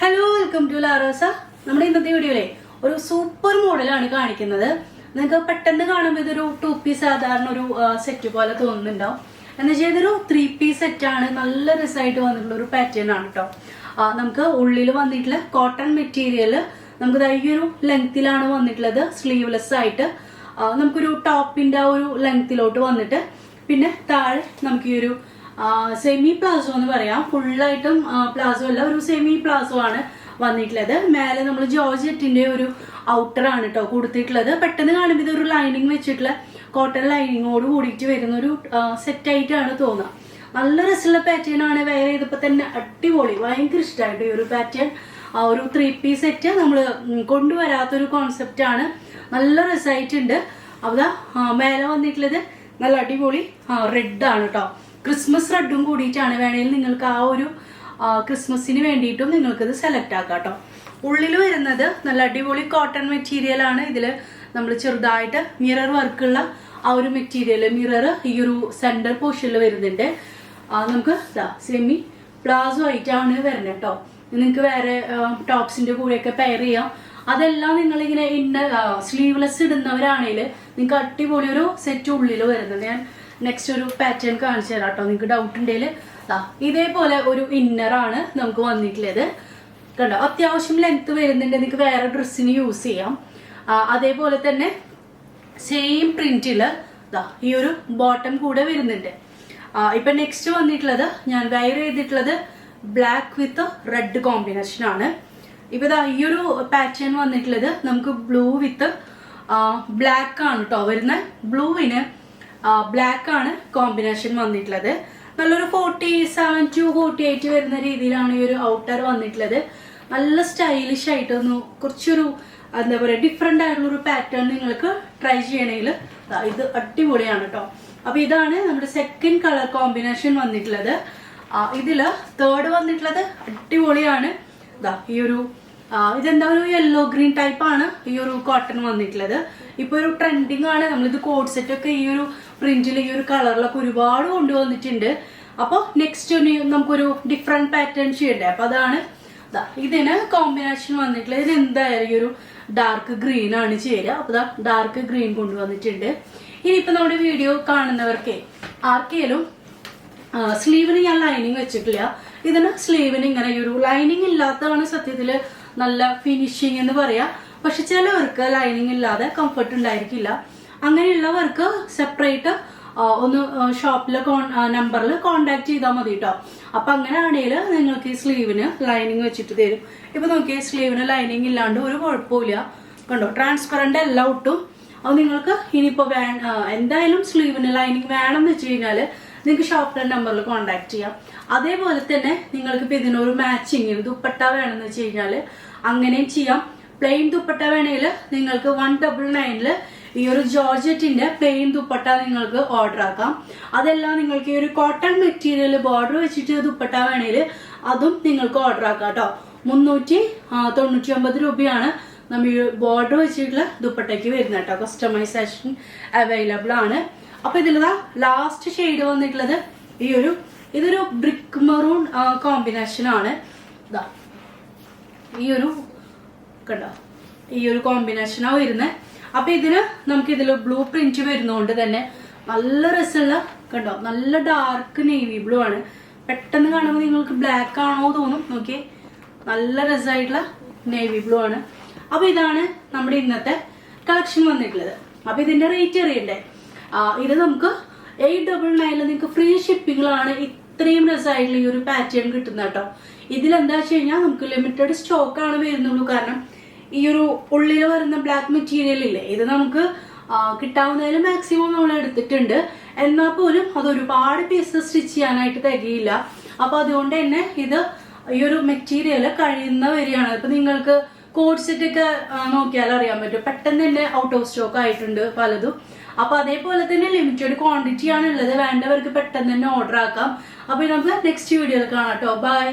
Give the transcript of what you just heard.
Hello welcome to Larosa നമ്മുടെ ഇന്നത്തെ വീഡിയോയിലെ ഒരു സൂപ്പർ മോഡലാണ് കാണിക്കുന്നത്. നിങ്ങൾക്ക് പെട്ടെന്ന് കാണുമ്പോൾ ഇതൊരു ടു പീസ് സാധാരണ ഒരു സെറ്റ് പോലെ തോന്നുന്നുണ്ടാവും. എന്ന് വെച്ചാൽ ഇതൊരു ത്രീ പീസ് സെറ്റ് ആണ്. നല്ല രസമായിട്ട് വന്നിട്ടുള്ള ഒരു പാറ്റേൺ ആണ് കേട്ടോ നമുക്ക് ഉള്ളിൽ വന്നിട്ടുള്ള കോട്ടൺ മെറ്റീരിയൽ നമുക്ക് ഈയൊരു ഒരു ലെങ്തിലാണ് വന്നിട്ടുള്ളത് സ്ലീവ്ലെസ് ആയിട്ട്. നമുക്കൊരു ടോപ്പിന്റെ ആ ഒരു ലെങ്തിലോട്ട് വന്നിട്ട് പിന്നെ താഴെ നമുക്ക് ഈ ഒരു സെമി പ്ലാസോ എന്ന് പറയാം. ഫുള്ളായിട്ടും പ്ലാസോ അല്ല ഒരു സെമി പ്ലാസോ ആണ് വന്നിട്ടുള്ളത്. മേലെ നമ്മൾ ജോർജറ്റിന്റെ ഒരു ഔട്ടർ ആണ് കേട്ടോ കൊടുത്തിട്ടുള്ളത്. പെട്ടെന്ന് കാണുമ്പോൾ ഇതൊരു ലൈനിങ് വെച്ചിട്ടുള്ള കോട്ടൺ ലൈനിങ്ങോട് കൂടിയിട്ട് വരുന്ന ഒരു സെറ്റ് ആയിട്ടാണ് തോന്നുക നല്ല രസമുള്ള പാറ്റേൺ ആണ്. വെയർ ചെയ്തപ്പോൾ തന്നെ അടിപൊളി. ഭയങ്കര ഇഷ്ടമായിട്ട് ഈ ഒരു പാറ്റേൺ ആ ഒരു ത്രീ പീസ് സെറ്റ് നമ്മൾ കൊണ്ടുവരാത്തൊരു കോൺസെപ്റ്റ് ആണ്. നല്ല രസമായിട്ടുണ്ട് അപ്പോൾ മേലെ വന്നിട്ടുള്ളത് നല്ല അടിപൊളി റെഡ് ആണ് കേട്ടോ ക്രിസ്മസ് റെഡും കൂടിയിട്ടാണ് വേണമെങ്കിൽ നിങ്ങൾക്ക് ആ ഒരു ക്രിസ്മസിന് വേണ്ടിയിട്ടും നിങ്ങൾക്കിത് സെലക്ട് ആക്കാം കേട്ടോ ഉള്ളിൽ വരുന്നത് നല്ല അടിപൊളി കോട്ടൺ മെറ്റീരിയൽ ആണ്. ഇതിൽ നമ്മൾ ചെറുതായിട്ട് മിറർ വർക്കുള്ള ആ ഒരു മെറ്റീരിയൽ മിറർ ഈ ഒരു സെന്റർ പോർഷനിൽ വരുന്നുണ്ട്. നമുക്ക് സെമി പ്ലാസോ ആയിട്ടാണ് വരുന്നത് കേട്ടോ നിങ്ങൾക്ക് വേറെ ടോപ്സിന്റെ കൂടെയൊക്കെ പെയർ ചെയ്യാം. അതെല്ലാം നിങ്ങളിങ്ങനെ ഇന്ന സ്ലീവ്ലെസ് ഇടുന്നവരാണെങ്കിൽ നിങ്ങൾക്ക് അടിപൊളി ഒരു സെറ്റ് ഉള്ളിൽ വരുന്നത്. ഞാൻ നെക്സ്റ്റ് ഒരു പാറ്റേൺ കാണിച്ചു തരാം കേട്ടോ നിങ്ങൾക്ക് ഡൗട്ട് ഉണ്ടെങ്കിൽ ഇതേപോലെ ഒരു ഇന്നറാണ് നമുക്ക് വന്നിട്ടുള്ളത്. കണ്ടോ? അത്യാവശ്യം ലെങ്ത് വരുന്നുണ്ട്. നിങ്ങൾക്ക് വേറെ ഡ്രസ്സിന് യൂസ് ചെയ്യാം. അതേപോലെ തന്നെ സെയിം പ്രിന്റിൽ ഈ ഒരു ബോട്ടം കൂടെ വരുന്നുണ്ട്. ഇപ്പൊ നെക്സ്റ്റ് വന്നിട്ടുള്ളത് ഞാൻ വയർ ചെയ്തിട്ടുള്ളത് ബ്ലാക്ക് വിത്ത് റെഡ് കോമ്പിനേഷൻ ആണ്. ഇപ്പൊ ഈ ഒരു പാറ്റേൺ വന്നിട്ടുള്ളത് നമുക്ക് ബ്ലൂ വിത്ത് ബ്ലാക്ക് ആണ് കേട്ടോ വരുന്നത്. ബ്ലൂവിന് ബ്ലാക്ക് ആണ് കോമ്പിനേഷൻ വന്നിട്ടുള്ളത്. നല്ലൊരു forty seven to forty eight വരുന്ന രീതിയിലാണ് ഈ ഒരു ഔട്ടർ വന്നിട്ടുള്ളത്. നല്ല സ്റ്റൈലിഷ് ആയിട്ടൊന്നു കുറച്ചൊരു എന്താ പറയുക ഡിഫറെന്റ് ആയിട്ടുള്ള ഒരു പാറ്റേൺ നിങ്ങൾക്ക് ട്രൈ ചെയ്യണമെങ്കിൽ ഇത് അടിപൊളിയാണ് കേട്ടോ അപ്പൊ ഇതാണ് നമ്മുടെ സെക്കൻഡ് കളർ കോമ്പിനേഷൻ വന്നിട്ടുള്ളത്. ഇതിൽ തേർഡ് വന്നിട്ടുള്ളത് അടിപൊളിയാണ്. ഈ ഒരു ഇതെന്താ ഒരു യെല്ലോ ഗ്രീൻ ടൈപ്പ് ആണ് ഈ ഒരു കോട്ടൺ വന്നിട്ടുള്ളത്. ഇപ്പൊ ഒരു ട്രെൻഡിങ് ആണ്. നമ്മളിത് കോഡ് സെറ്റ് ഒക്കെ ഈ ഒരു പ്രിന്റിൽ ഈ ഒരു കളറിലൊക്കെ ഒരുപാട് കൊണ്ടുവന്നിട്ടുണ്ട് അപ്പോൾ നെക്സ്റ്റ് നമുക്കൊരു ഡിഫറെന്റ് പാറ്റേൺ ചെയ്യണ്ടേ? അപ്പൊ അതാണ് ഇതിന് കോമ്പിനേഷൻ വന്നിട്ടുള്ളത്. ഇത് എന്തായാലും ഈ ഒരു ഡാർക്ക് ഗ്രീൻ ആണ് ചേരുക. അപ്പൊ ഡാർക്ക് ഗ്രീൻ കൊണ്ടുവന്നിട്ടുണ്ട് ഇനിയിപ്പോ നമ്മുടെ വീഡിയോ കാണുന്നവർക്ക് ആർക്കേലും സ്ലീവിന് ഞാൻ ലൈനിങ് വെച്ചിട്ടില്ല. ഇതിന് സ്ലീവിന് ഇങ്ങനെ ഈ ഒരു ലൈനിങ് ഇല്ലാത്തതാണ് സത്യത്തിൽ നല്ല ഫിനിഷിങ് എന്ന് പറയാം. പക്ഷെ ചിലവർക്ക് ലൈനിങ് ഇല്ലാതെ കംഫർട്ട് ഉണ്ടായിരിക്കില്ല. അങ്ങനെയുള്ളവർക്ക് സെപ്പറേറ്റ് ഒന്ന് ഷോപ്പിലെ നമ്പറിൽ കോണ്ടാക്ട് ചെയ്താൽ മതി കേട്ടോ അപ്പൊ അങ്ങനെയാണെങ്കിൽ നിങ്ങൾക്ക് ഈ സ്ലീവിന് ലൈനിങ് വെച്ചിട്ട് തരും. ഇപ്പൊ നോക്കിയേ സ്ലീവിന് ലൈനിങ് ഇല്ലാണ്ട് ഒരു കുഴപ്പമില്ല കണ്ടോ? ട്രാൻസ്പെറന്റ് എല്ലാം ഒട്ടും. അത് നിങ്ങൾക്ക് ഇനിയിപ്പോ വേ എന്തായാലും സ്ലീവിന് ലൈനിങ് വേണം എന്ന് വെച്ച് കഴിഞ്ഞാൽ നിങ്ങൾക്ക് ഷോപ്പിലെ നമ്പറിൽ കോൺടാക്ട് ചെയ്യാം. അതേപോലെ തന്നെ നിങ്ങൾക്ക് ഇപ്പൊ ഇതിനൊരു മാച്ചിങ് ദുപ്പട്ട വേണമെന്ന് വെച്ച് കഴിഞ്ഞാൽ അങ്ങനെയും ചെയ്യാം. പ്ലെയിൻ ദുപ്പട്ട വേണമെങ്കിൽ നിങ്ങൾക്ക് വൺ ഡബിൾ നയനിൽ ഈ ഒരു ജോർജറ്റിന്റെ പ്ലെയിൻ ദുപ്പട്ട നിങ്ങൾക്ക് ഓർഡർ ആക്കാം. അതെല്ലാം നിങ്ങൾക്ക് ഈ ഒരു കോട്ടൺ മെറ്റീരിയൽ ബോർഡർ വെച്ചിട്ട് ദുപ്പട്ട വേണമെങ്കിൽ അതും നിങ്ങൾക്ക് ഓർഡർ ആക്കാം കേട്ടോ മുന്നൂറ്റി തൊണ്ണൂറ്റി ഒമ്പത് രൂപയാണ് നമ്മൾ ഈ ബോർഡർ വെച്ചിട്ടുള്ള ദുപ്പട്ടയ്ക്ക് വരുന്നത് കേട്ടോ കസ്റ്റമൈസേഷൻ അവൈലബിൾ ആണ്. അപ്പൊ ഇതിലതാ ലാസ്റ്റ് ഷെയ്ഡ് വന്നിട്ടുള്ളത് ഈ ഒരു ഇതൊരു ബ്രിക്ക് മെറൂൺ കോമ്പിനേഷൻ ആണ്. ഇതാ ഈ ഒരു കണ്ടോ? ഈ ഒരു കോമ്പിനേഷനാ വരുന്നത് അപ്പൊ ഇതിന് നമുക്ക് ഇതിൽ ബ്ലൂ പ്രിന്റ് വരുന്നതുകൊണ്ട് തന്നെ നല്ല രസമുള്ള കണ്ടോ? നല്ല ഡാർക്ക് നേവി ബ്ലൂ ആണ്. പെട്ടെന്ന് കാണുമ്പോൾ നിങ്ങൾക്ക് ബ്ലാക്ക് ആണോ തോന്നും. നോക്കിയേ. നല്ല രസമായിട്ടുള്ള നേവി ബ്ലൂ ആണ്. അപ്പൊ ഇതാണ് നമ്മുടെ ഇന്നത്തെ കളക്ഷൻ വന്നിട്ടുള്ളത്. അപ്പൊ ഇതിന്റെ റേറ്റ് അറിയണ്ടേ? ഇത് നമുക്ക് എയ്റ്റ് ഡബിൾ നയനിൽ നിങ്ങൾക്ക് ഫ്രീ ഷിപ്പിങ്ങിലാണ് ഇത്രയും രസമായിട്ടുള്ള ഈ ഒരു പാറ്റേൺ കിട്ടുന്നത് കേട്ടോ. ഇതിലെന്താ വെച്ച് കഴിഞ്ഞാൽ നമുക്ക് ലിമിറ്റഡ് സ്റ്റോക്ക് ആണ് വരുന്നുള്ളൂ. കാരണം ഈ ഒരു ഉള്ളിൽ വരുന്ന ബ്ലാക്ക് മെറ്റീരിയൽ ഇല്ലേ ഇത് നമുക്ക് കിട്ടാവുന്നതിൽ മാക്സിമം നമ്മൾ എടുത്തിട്ടുണ്ട്. എന്നാൽ പോലും അത് ഒരുപാട് പീസ് സ്റ്റിച്ച് ചെയ്യാനായിട്ട് തികയില്ല അപ്പൊ അതുകൊണ്ട് തന്നെ ഇത് ഈ ഒരു മെറ്റീരിയൽ കഴിയുന്ന വരികയാണ് ഇപ്പൊ നിങ്ങൾക്ക് കോഡ് നോക്കിയാൽ അറിയാൻ പറ്റും. പെട്ടെന്ന് തന്നെ ഔട്ട് ഓഫ് സ്റ്റോക്ക് ആയിട്ടുണ്ട് പലതും. അപ്പൊ അതേപോലെ തന്നെ ലിമിറ്റഡ് ക്വാണ്ടിറ്റി ആണ് ഉള്ളത് വേണ്ടവർക്ക് പെട്ടെന്ന് തന്നെ ഓർഡർ ആക്കാം. അപ്പൊ നമുക്ക് നെക്സ്റ്റ് വീഡിയോയിൽ കാണാം കേട്ടോ ബൈ